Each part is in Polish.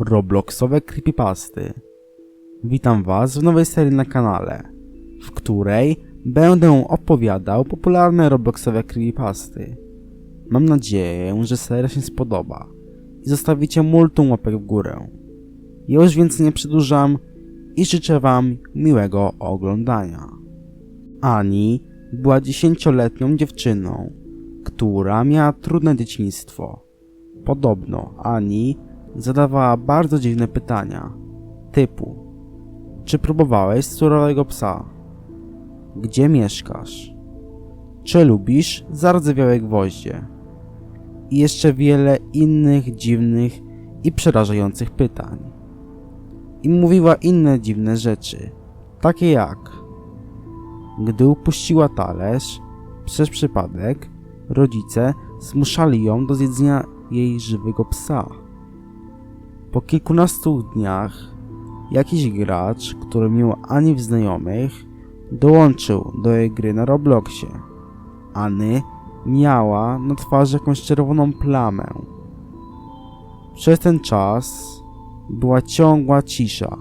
Robloxowe creepypasty. Witam Was w nowej serii na kanale, w której będę opowiadał popularne Robloxowe creepypasty. Mam nadzieję, że seria się spodoba i zostawicie multum łapek w górę. Ja już więcej nie przedłużam i życzę Wam miłego oglądania. Ani była dziesięcioletnią dziewczyną, która miała trudne dzieciństwo. Podobno Ani zadawała bardzo dziwne pytania, typu Czy próbowałeś surowego psa? Gdzie mieszkasz? Czy lubisz zardzewiałe gwoździe? I jeszcze wiele innych dziwnych i przerażających pytań. I mówiła inne dziwne rzeczy, takie jak Gdy upuściła talerz, przez przypadek rodzice zmuszali ją do zjedzenia jej żywego psa. Po kilkunastu dniach jakiś gracz, który miał Ani znajomych, dołączył do jej gry na Robloxie. Any miała na twarzy jakąś czerwoną plamę. Przez ten czas była ciągła cisza,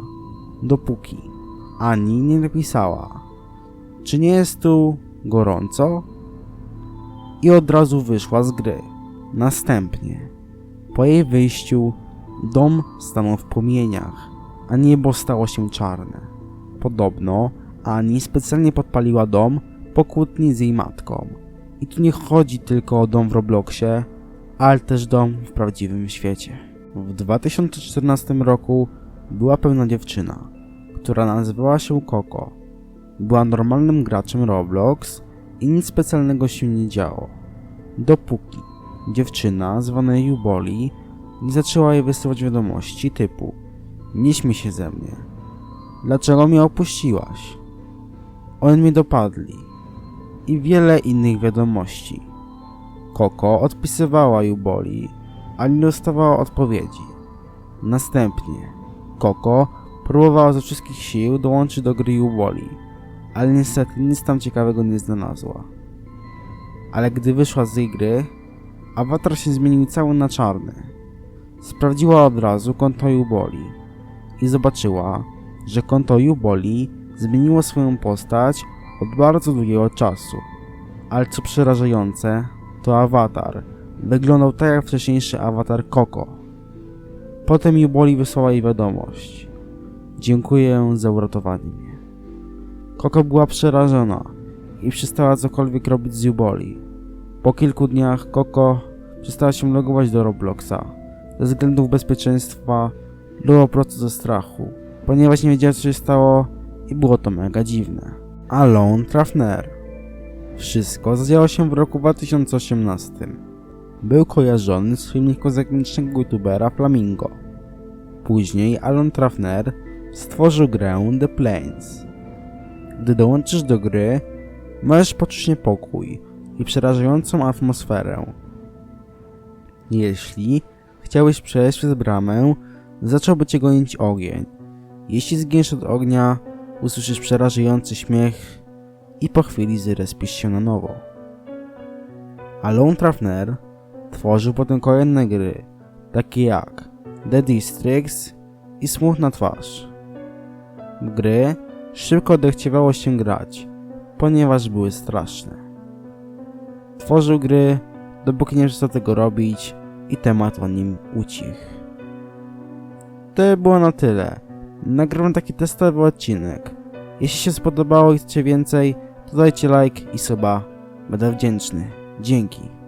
dopóki Ani nie napisała czy nie jest tu gorąco? I od razu wyszła z gry. Następnie, po jej wyjściu, dom stanął w płomieniach, a niebo stało się czarne. Podobno Ani specjalnie podpaliła dom po kłótni z jej matką. I tu nie chodzi tylko o dom w Robloxie, ale też dom w prawdziwym świecie. W 2014 roku była pewna dziewczyna, która nazywała się Coco. Była normalnym graczem Roblox i nic specjalnego się nie działo. Dopóki dziewczyna zwana Juboli nie zaczęła jej wysyłać wiadomości typu Nie śmiej się ze mnie. Dlaczego mnie opuściłaś? Oni mnie dopadli. I wiele innych wiadomości. Koko odpisywała Juboli, ale nie dostawała odpowiedzi. Następnie Koko próbowała ze wszystkich sił dołączyć do gry Juboli, ale niestety nic tam ciekawego nie znalazła. Ale gdy wyszła z gry, awatar się zmienił cały na czarny. Sprawdziła od razu konto Juboli i zobaczyła, że konto Juboli zmieniło swoją postać od bardzo długiego czasu. Ale co przerażające, to awatar wyglądał tak jak wcześniejszy awatar Koko. Potem Juboli wysłała jej wiadomość. Dziękuję za uratowanie mnie. Koko była przerażona i przestała cokolwiek robić z Juboli. Po kilku dniach Koko przestała się logować do Robloxa ze względów bezpieczeństwa lub po prostu ze strachu, ponieważ nie wiedziała co się stało i było to mega dziwne. Alon Trafner Wszystko zadziało się w roku 2018. Był kojarzony z filmiku zagranicznego youtubera Flamingo. Później Alon Trafner stworzył grę The Plains. Gdy dołączysz do gry, możesz poczuć niepokój i przerażającą atmosferę. Jeśli chciałeś przejść przez bramę, zacząłby cię gonić ogień. Jeśli zginiesz od ognia, usłyszysz przerażający śmiech i po chwili zrespisz się na nowo. Alone Trafner tworzył potem kolejne gry, takie jak The Districts i Smutna Twarz. Gry szybko odechciewało się grać, ponieważ były straszne. Tworzył gry, dopóki nie przestał tego robić i temat o nim ucichł. To było na tyle. Nagrywam taki testowy odcinek. Jeśli się spodobało i chcecie więcej, to dajcie like i suba. Będę wdzięczny. Dzięki.